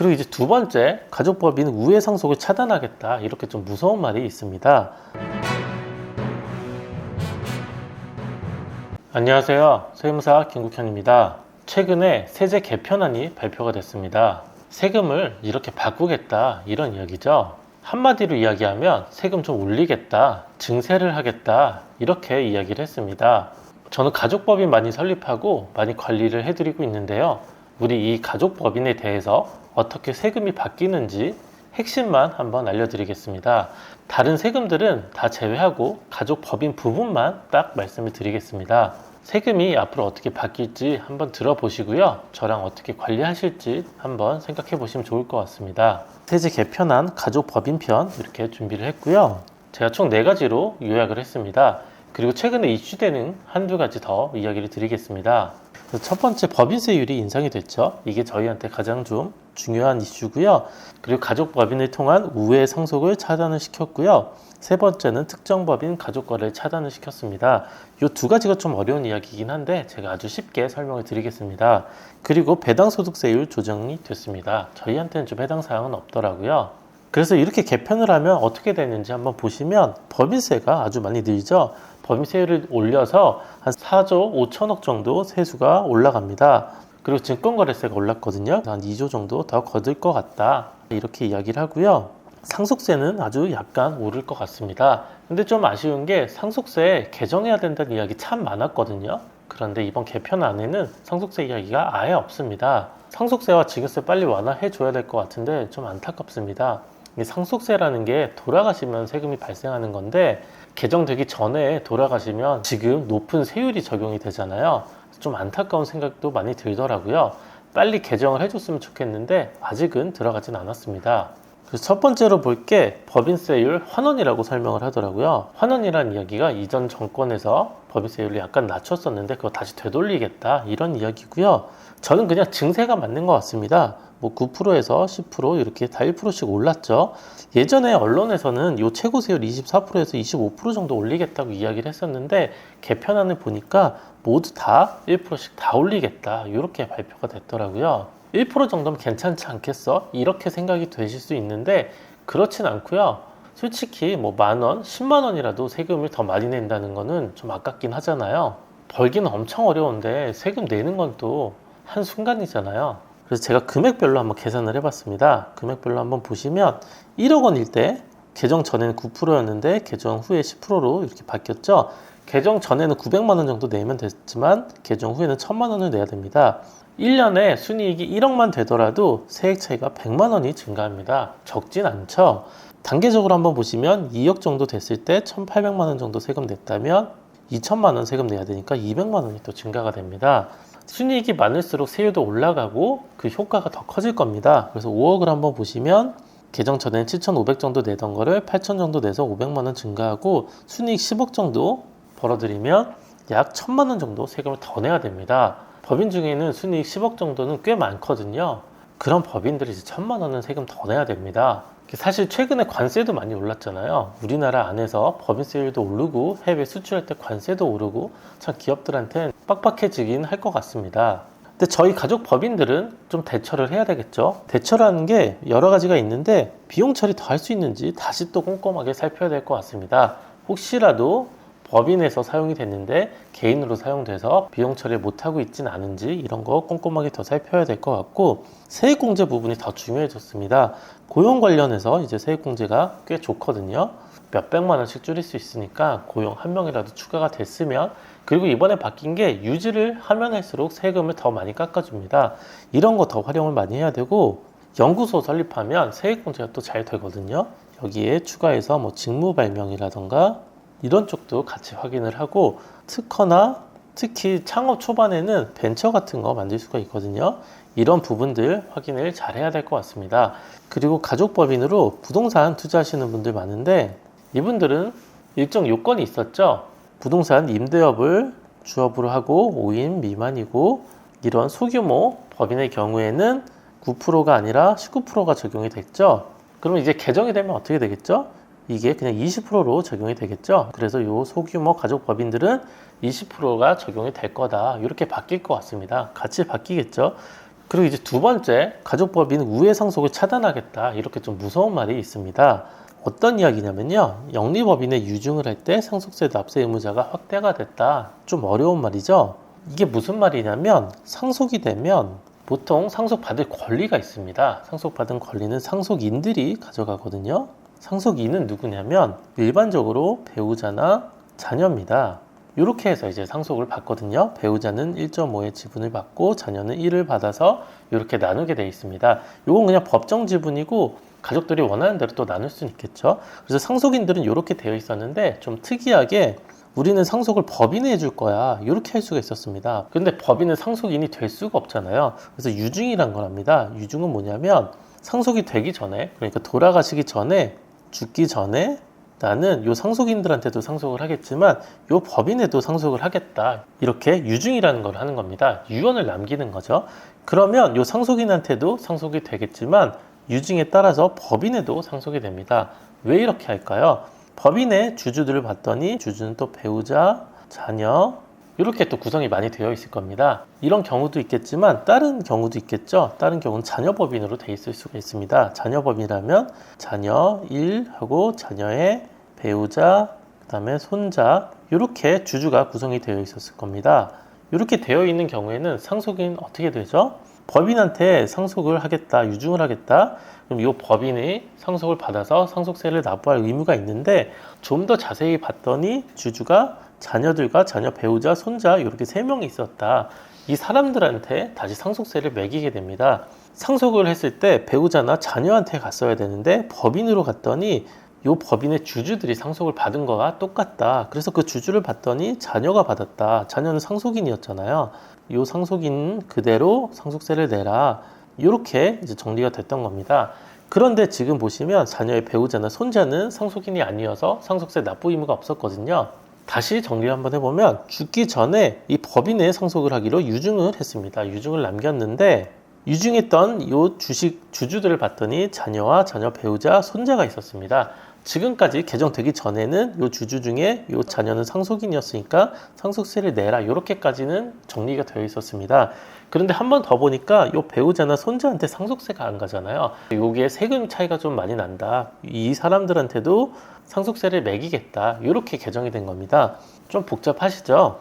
그리고 이제 두 번째 가족법인 우회 상속을 차단하겠다 이렇게 좀 무서운 말이 있습니다. 안녕하세요. 세무사 김국현입니다. 최근에 세제 개편안이 발표가 됐습니다. 세금을 이렇게 바꾸겠다 이런 이야기죠. 한마디로 이야기하면 세금 좀 올리겠다, 증세를 하겠다 이렇게 이야기를 했습니다. 저는 가족법인 많이 설립하고 많이 관리를 해드리고 있는데요. 우리 이 가족법인에 대해서 어떻게 세금이 바뀌는지 핵심만 한번 알려드리겠습니다. 다른 세금들은 다 제외하고 가족 법인 부분만 딱 말씀을 드리겠습니다. 세금이 앞으로 어떻게 바뀔지 한번 들어보시고요. 저랑 어떻게 관리하실지 한번 생각해 보시면 좋을 것 같습니다. 세제 개편안 가족 법인편 이렇게 준비를 했고요. 제가 총네 가지로 요약을 했습니다. 그리고 최근에 이슈되는 한두 가지 더 이야기를 드리겠습니다. 첫 번째 법인세율이 인상이 됐죠. 이게 저희한테 가장 좀 중요한 이슈고요. 그리고 가족 법인을 통한 우회 상속을 차단을 시켰고요. 세 번째는 특정 법인 가족 거래를 차단을 시켰습니다. 이 두 가지가 좀 어려운 이야기이긴 한데 제가 아주 쉽게 설명을 드리겠습니다. 그리고 배당 소득세율 조정이 됐습니다. 저희한테는 좀 해당 사항은 없더라고요. 그래서 이렇게 개편을 하면 어떻게 되는지 한번 보시면 법인세가 아주 많이 늘죠. 법인세율을 올려서 한 4조 5천억 정도 세수가 올라갑니다. 그리고 증권거래세가 올랐거든요. 한 2조 정도 더 거둘 것 같다. 이렇게 이야기를 하고요. 상속세는 아주 약간 오를 것 같습니다. 근데 좀 아쉬운 게 상속세 개정해야 된다는 이야기 참 많았거든요. 그런데 이번 개편안에는 상속세 이야기가 아예 없습니다. 상속세와 지급세 빨리 완화해 줘야 될 것 같은데 좀 안타깝습니다. 이 상속세라는 게 돌아가시면 세금이 발생하는 건데 개정되기 전에 돌아가시면 지금 높은 세율이 적용이 되잖아요. 좀 안타까운 생각도 많이 들더라고요. 빨리 개정을 해줬으면 좋겠는데 아직은 들어가진 않았습니다. 첫 번째로 볼 게 법인세율 환원이라고 설명을 하더라고요. 환원이란 이야기가 이전 정권에서 법인세율을 약간 낮췄었는데 그거 다시 되돌리겠다 이런 이야기고요. 저는 그냥 증세가 맞는 것 같습니다. 뭐 9%에서 10% 이렇게 다 1%씩 올랐죠. 예전에 언론에서는 요 최고 세율 24%에서 25% 정도 올리겠다고 이야기를 했었는데 개편안을 보니까 모두 다 1%씩 다 올리겠다 이렇게 발표가 됐더라고요. 1% 정도면 괜찮지 않겠어? 이렇게 생각이 되실 수 있는데 그렇진 않고요. 솔직히 뭐 만 원, 10만 원이라도 세금을 더 많이 낸다는 거는 좀 아깝긴 하잖아요. 벌기는 엄청 어려운데 세금 내는 건 또 한순간이잖아요. 그래서 제가 금액별로 한번 계산을 해봤습니다. 금액별로 한번 보시면 1억 원일 때 개정 전에는 9%였는데 개정 후에 10%로 이렇게 바뀌었죠. 개정 전에는 900만 원 정도 내면 됐지만 개정 후에는 1000만 원을 내야 됩니다. 1년에 순이익이 1억만 되더라도 세액 차이가 100만 원이 증가합니다. 적진 않죠. 단계적으로 한번 보시면 2억 정도 됐을 때 1,800만 원 정도 세금 냈다면 2천만 원 세금 내야 되니까 200만 원이 또 증가가 됩니다. 순이익이 많을수록 세율도 올라가고 그 효과가 더 커질 겁니다. 그래서 5억을 한번 보시면 개정 전에는 7,500 정도 내던 거를 8,000 정도 내서 500만 원 증가하고 순이익 10억 정도 벌어들이면 약 1,000만 원 정도 세금을 더 내야 됩니다. 법인 중에는 순이익 10억 정도는 꽤 많거든요. 그런 법인들이 이제 1,000만 원은 세금 더 내야 됩니다. 사실 최근에 관세도 많이 올랐잖아요. 우리나라 안에서 법인세율도 오르고 해외 수출할 때 관세도 오르고 참 기업들한테는 빡빡해지긴 할 것 같습니다. 근데 저희 가족 법인들은 좀 대처를 해야 되겠죠. 대처라는 게 여러 가지가 있는데 비용 처리 더 할 수 있는지 다시 또 꼼꼼하게 살펴야 될 것 같습니다. 혹시라도 법인에서 사용이 됐는데 개인으로 사용돼서 비용 처리 못하고 있진 않은지 이런 거 꼼꼼하게 더 살펴야 될 것 같고 세액공제 부분이 더 중요해졌습니다. 고용 관련해서 이제 세액공제가 꽤 좋거든요. 몇백만 원씩 줄일 수 있으니까 고용 한 명이라도 추가가 됐으면 그리고 이번에 바뀐 게 유지를 하면 할수록 세금을 더 많이 깎아줍니다. 이런 거 더 활용을 많이 해야 되고 연구소 설립하면 세액공제가 또 잘 되거든요. 여기에 추가해서 뭐 직무 발명이라던가 이런 쪽도 같이 확인을 하고 특허나 특히 창업 초반에는 벤처 같은 거 만들 수가 있거든요. 이런 부분들 확인을 잘 해야 될 것 같습니다. 그리고 가족법인으로 부동산 투자하시는 분들 많은데 이분들은 일정 요건이 있었죠. 부동산 임대업을 주업으로 하고 5인 미만이고 이런 소규모 법인의 경우에는 9%가 아니라 19%가 적용이 됐죠. 그러면 이제 개정이 되면 어떻게 되겠죠? 이게 그냥 20%로 적용이 되겠죠. 그래서 요 소규모 가족 법인들은 20%가 적용이 될 거다. 이렇게 바뀔 것 같습니다. 같이 바뀌겠죠. 그리고 이제 두 번째 가족 법인 우회 상속을 차단하겠다 이렇게 좀 무서운 말이 있습니다. 어떤 이야기냐면요. 영리법인의 유증을 할 때 상속세 납세 의무자가 확대가 됐다. 좀 어려운 말이죠. 이게 무슨 말이냐면 상속이 되면 보통 상속받을 권리가 있습니다. 상속받은 권리는 상속인들이 가져가거든요. 상속인은 누구냐면 일반적으로 배우자나 자녀입니다. 이렇게 해서 이제 상속을 받거든요. 배우자는 1.5의 지분을 받고 자녀는 1을 받아서 이렇게 나누게 돼 있습니다. 이건 그냥 법정 지분이고 가족들이 원하는 대로 또 나눌 수는 있겠죠. 그래서 상속인들은 이렇게 되어 있었는데 좀 특이하게 우리는 상속을 법인이 해줄 거야. 이렇게 할 수가 있었습니다. 근데 법인은 상속인이 될 수가 없잖아요. 그래서 유증이란 거랍니다. 유증은 뭐냐면 상속이 되기 전에, 그러니까 돌아가시기 전에, 죽기 전에 나는 요 상속인들한테도 상속을 하겠지만 요 법인에도 상속을 하겠다. 이렇게 유증이라는 걸 하는 겁니다. 유언을 남기는 거죠. 그러면 요 상속인한테도 상속이 되겠지만 유증에 따라서 법인에도 상속이 됩니다. 왜 이렇게 할까요? 법인의 주주들을 봤더니 주주는 또 배우자, 자녀 이렇게 또 구성이 많이 되어 있을 겁니다. 이런 경우도 있겠지만 다른 경우도 있겠죠. 다른 경우는 자녀 법인으로 돼 있을 수가 있습니다. 자녀 법인이라면 자녀 1 하고 자녀의 배우자, 그다음에 손자 이렇게 주주가 구성이 되어 있었을 겁니다. 이렇게 되어 있는 경우에는 상속인 어떻게 되죠? 법인한테 상속을 하겠다, 유증을 하겠다. 그럼 이 법인이 상속을 받아서 상속세를 납부할 의무가 있는데 좀 더 자세히 봤더니 주주가 자녀들과 자녀 배우자, 손자 이렇게 세 명이 있었다. 이 사람들한테 다시 상속세를 매기게 됩니다. 상속을 했을 때 배우자나 자녀한테 갔어야 되는데 법인으로 갔더니 이 법인의 주주들이 상속을 받은 거와 똑같다. 그래서 그 주주를 받더니 자녀가 받았다. 자녀는 상속인이었잖아요. 이 상속인 그대로 상속세를 내라. 이렇게 이제 정리가 됐던 겁니다. 그런데 지금 보시면 자녀의 배우자나 손자는 상속인이 아니어서 상속세 납부 의무가 없었거든요. 다시 정리를 한번 해보면 죽기 전에 이 법인에 상속을 하기로 유증을 했습니다. 유증을 남겼는데 유증했던 이 주식 주주들을 봤더니 자녀와 자녀 배우자 손자가 있었습니다. 지금까지 개정되기 전에는 이 주주 중에 이 자녀는 상속인이었으니까 상속세를 내라 이렇게까지는 정리가 되어 있었습니다. 그런데 한 번 더 보니까 이 배우자나 손자한테 상속세가 안 가잖아요. 여기에 세금 차이가 좀 많이 난다. 이 사람들한테도 상속세를 매기겠다. 이렇게 개정이 된 겁니다. 좀 복잡하시죠?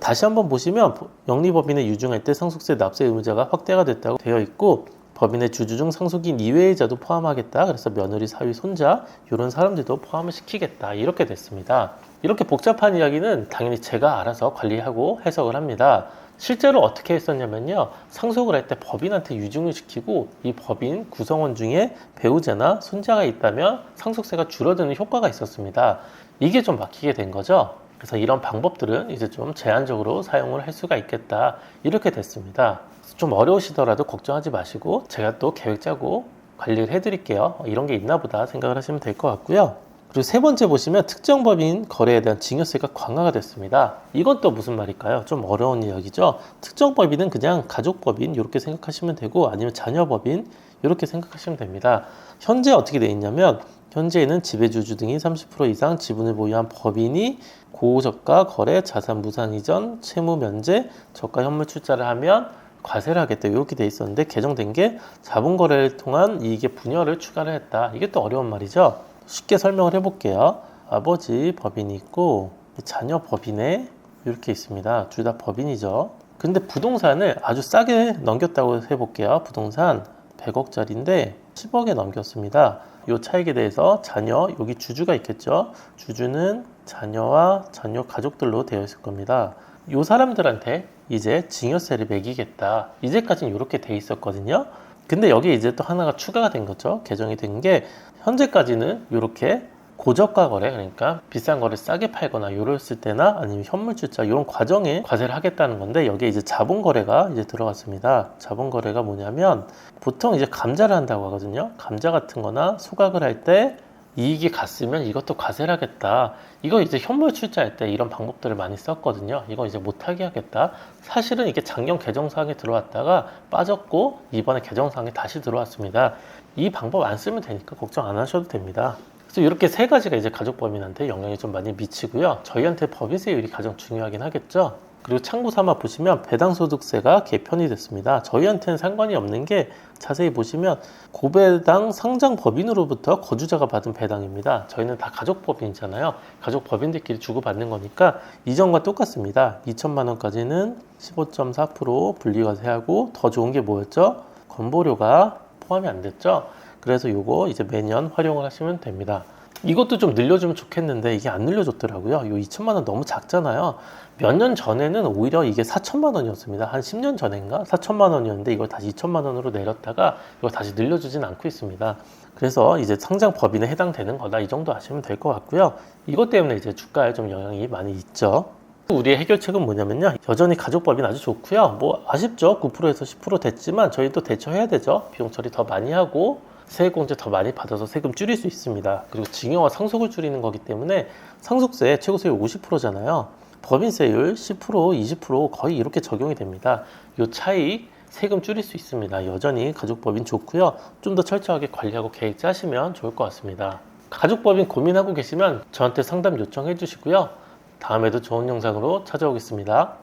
다시 한번 보시면 영리법인의 유증할 때 상속세 납세 의무자가 확대가 됐다고 되어 있고 법인의 주주 중 상속인 이외의 자도 포함하겠다. 그래서 며느리, 사위, 손자 이런 사람들도 포함을 시키겠다. 이렇게 됐습니다. 이렇게 복잡한 이야기는 당연히 제가 알아서 관리하고 해석을 합니다. 실제로 어떻게 했었냐면요. 상속을 할 때 법인한테 유증을 시키고 이 법인 구성원 중에 배우자나 손자가 있다면 상속세가 줄어드는 효과가 있었습니다. 이게 좀 막히게 된 거죠. 그래서 이런 방법들은 이제 좀 제한적으로 사용을 할 수가 있겠다. 이렇게 됐습니다. 좀 어려우시더라도 걱정하지 마시고 제가 또 계획 짜고 관리를 해드릴게요. 어, 이런 게 있나 보다 생각을 하시면 될 것 같고요. 그리고 세 번째 보시면 특정 법인 거래에 대한 증여세가 강화가 됐습니다. 이건 또 무슨 말일까요? 좀 어려운 이야기죠. 특정 법인은 그냥 가족 법인 이렇게 생각하시면 되고 아니면 자녀 법인 이렇게 생각하시면 됩니다. 현재 어떻게 돼 있냐면 현재는 지배주주 등이 30% 이상 지분을 보유한 법인이 고저가 거래, 자산 무산 이전, 채무 면제, 저가 현물 출자를 하면 과세를 하겠다 이렇게 돼 있었는데 개정된 게 자본 거래를 통한 이익의 분여를 추가를 했다. 이게 또 어려운 말이죠. 쉽게 설명을 해볼게요. 아버지 법인이 있고 자녀 법인에 이렇게 있습니다. 둘 다 법인이죠. 근데 부동산을 아주 싸게 넘겼다고 해볼게요. 부동산 100억짜리인데 10억에 넘겼습니다. 이 차익에 대해서 자녀, 여기 주주가 있겠죠. 주주는 자녀와 자녀 가족들로 되어 있을 겁니다. 이 사람들한테 이제 증여세를 매기겠다. 이제까지는 이렇게 돼 있었거든요. 근데 여기 이제 또 하나가 추가가 된 거죠. 개정이 된 게 현재까지는 이렇게 고저가 거래 그러니까 비싼 거를 싸게 팔거나 이랬을 때나 아니면 현물 출자 이런 과정에 과세를 하겠다는 건데 여기에 이제 자본 거래가 이제 들어갔습니다. 자본 거래가 뭐냐면 보통 이제 감자를 한다고 하거든요. 감자 같은 거나 소각을 할때 이익이 갔으면 이것도 과세를 하겠다. 이거 이제 현물 출자할 때 이런 방법들을 많이 썼거든요. 이거 이제 못하게 하겠다. 사실은 이게 작년 개정사항에 들어왔다가 빠졌고 이번에 개정사항에 다시 들어왔습니다. 이 방법 안 쓰면 되니까 걱정 안 하셔도 됩니다. 그래서 이렇게 세 가지가 이제 가족 법인한테 영향이 좀 많이 미치고요. 저희한테 법인세율이 가장 중요하긴 하겠죠. 그리고 참고 삼아 보시면 배당소득세가 개편이 됐습니다. 저희한테는 상관이 없는 게 자세히 보시면 고배당 상장 법인으로부터 거주자가 받은 배당입니다. 저희는 다 가족 법인이잖아요. 가족 법인들끼리 주고받는 거니까 이전과 똑같습니다. 2천만 원까지는 15.4% 분리과세하고 더 좋은 게 뭐였죠? 건보료가 포함이 안 됐죠. 그래서 요거 이제 매년 활용을 하시면 됩니다. 이것도 좀 늘려주면 좋겠는데 이게 안 늘려줬더라고요. 요 2천만 원 너무 작잖아요. 몇 년 전에는 오히려 이게 4천만 원이었습니다. 한 10년 전인가 4천만 원이었는데 이걸 다시 2천만 원으로 내렸다가 이거 다시 늘려주진 않고 있습니다. 그래서 이제 상장 법인에 해당되는 거다 이 정도 하시면 될 것 같고요. 이것 때문에 이제 주가에 좀 영향이 많이 있죠. 우리의 해결책은 뭐냐면요. 여전히 가족법인 아주 좋고요. 뭐 아쉽죠. 9%에서 10% 됐지만 저희 또 대처해야 되죠. 비용 처리 더 많이 하고 세액공제 더 많이 받아서 세금 줄일 수 있습니다. 그리고 징여와 상속을 줄이는 거기 때문에 상속세 최고 세율 50%잖아요. 법인세율 10%, 20% 거의 이렇게 적용이 됩니다. 이 차이 세금 줄일 수 있습니다. 여전히 가족법인 좋고요. 좀 더 철저하게 관리하고 계획 짜시면 좋을 것 같습니다. 가족법인 고민하고 계시면 저한테 상담 요청해 주시고요. 다음에도 좋은 영상으로 찾아오겠습니다.